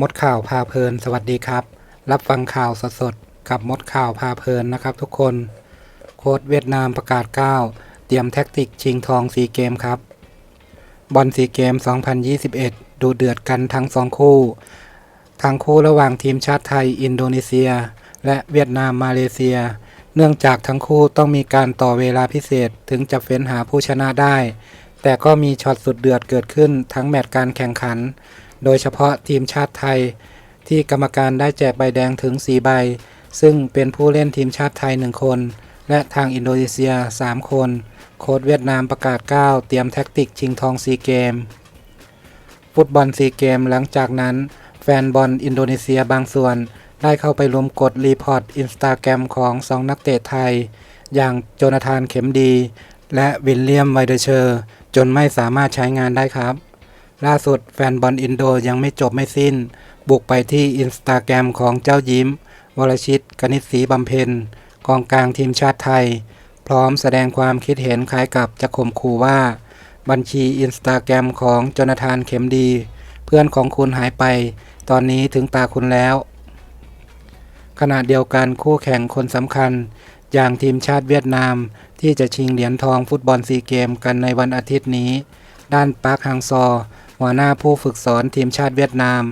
มดข่าวพาเพลิน สวัสดีครับ รับฟังข่าวสดๆกับมดข่าวพาเพลินนะครับทุกคน โค้ชเวียดนามประกาศ9เตรียมแท็กติกชิงทองซีเกมครับ บอลซีเกม 2021 ดูเดือดกันทั้งสองคู่ ทั้งคู่ระหว่างทีมชาติไทยอินโดนีเซีย และเวียดนามมาเลเซีย เนื่องจากทั้งคู่ต้องมีการต่อเวลาพิเศษถึงจะเฟ้นหาผู้ชนะได้ แต่ก็มีช็อตสุดเดือดเกิดขึ้นทั้งแมตช์การแข่งขัน โดยเฉพาะทีมชาติไทย ที่กรรมการได้แจกใบแดงถึง 4 ใบ ซึ่งเป็นผู้เล่นทีมชาติไทย 1 คน และทางอินโดนีเซีย 3 คน โค้ชเวียดนามประกาศ 9 เตรียมแท็กติกชิงทองซีเกม ฟุตบอลซีเกมหลังจากนั้น แฟนบอลอินโดนีเซียบางส่วน ได้เข้าไปรวมกดรีพอร์ตอินสตาแกรมของ 2 นักเตะไทย อย่างโจนาธานเข็มดี และวิลเลียมไวเดเชอร์ จนไม่สามารถใช้งานได้ครับ ล่าสุดแฟนบอลอินโดยังไม่จบไม่สิ้น บุกไปที่อินสตาแกรมของเจ้ายิ้ม วรชิตกนิษฐ์ศรีบำเพ็ญกองกลางทีมชาติไทย พร้อมแสดงความคิดเห็นคล้ายกับจะข่มขู่ว่า บัญชีอินสตาแกรมของจนาธานเข็มดี เพื่อนของคุณหายไป ตอนนี้ถึงตาคุณแล้ว ขณะเดียวกันคู่แข่งคนสำคัญ อย่างทีมชาติเวียดนาม ที่จะชิงเหรียญทองฟุตบอลซีเกมกันในวันอาทิตย์นี้ ด้านปาร์คฮังซอ หัวหน้าผู้ฝึกสอนทีมชาติเวียดนาม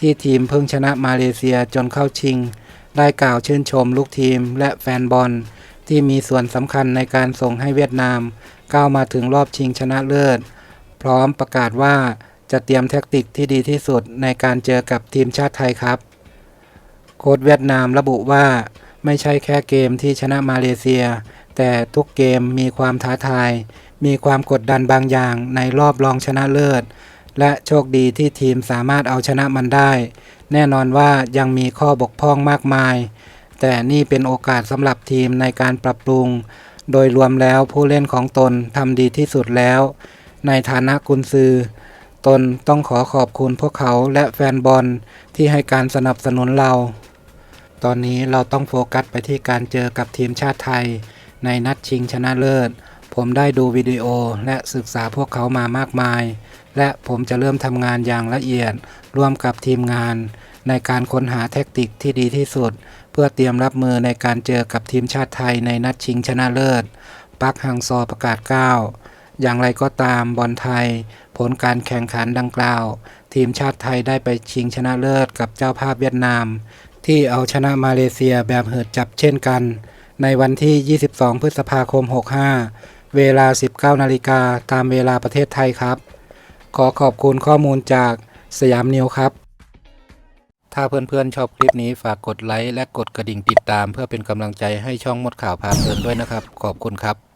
ที่ทีมเพิ่งชนะมาเลเซียจนเข้าชิง ได้กล่าวชื่นชมลูกทีมและแฟนบอล ที่มีส่วนสำคัญในการส่งให้เวียดนามก้าวมาถึงรอบชิงชนะเลิศ พร้อมประกาศว่าจะเตรียมแท็กติกที่ดีที่สุดในการเจอกับทีมชาติไทยครับ โค้ชเวียดนามระบุว่า ไม่ใช่แค่เกมที่ชนะมาเลเซีย แต่ทุกเกมมีความท้าทาย มีความกดดันบางอย่างในรอบรองชนะเลิศ และโชคดีที่ทีมสามารถเอาชนะมันได้ แน่นอนว่ายังมีข้อบกพร่องมากมาย แต่นี่เป็นโอกาสสำหรับทีมในการปรับปรุง โดยรวมแล้วผู้เล่นของตนทำดีที่สุดแล้ว ในฐานะกุนซือ ตนต้องขอขอบคุณพวกเขาและแฟนบอลที่ให้การสนับสนุนเรา ตอนนี้เราต้องโฟกัสไปที่การเจอกับทีมชาติไทย ในนัดชิงชนะเลิศ ผมได้ดูวิดีโอและศึกษาพวกเขามามากมาย และผมจะเริ่มทำงานอย่างละเอียด ร่วมกับทีมงาน ในการค้นหาแทคติกที่ดีที่สุด เพื่อเตรียมรับมือในการเจอกับทีมชาติไทยในนัดชิงชนะเลิศ ปักฮังซอประกาศ9อย่างไรก็ตามบอลไทย ผลการแข่งขันดังกล่าว ทีมชาติไทยได้ไปชิงชนะเลิศกับเจ้าภาพเวียดนาม ที่เอาชนะมาเลเซียแบบเหิดจับเช่นกัน ในวันที่ 22 พฤษภาคม 65 เวลา 19นาฬิกาตามเวลาประเทศไทยครับ ขอขอบคุณข้อมูลจากสยามนิวครับ ถ้าเพื่อนๆชอบคลิปนี้ฝากกดไลค์และกดกระดิ่งติดตาม เพื่อเป็นกำลังใจให้ช่องมดข่าวพาเพลินด้วยนะครับ ขอบคุณครับ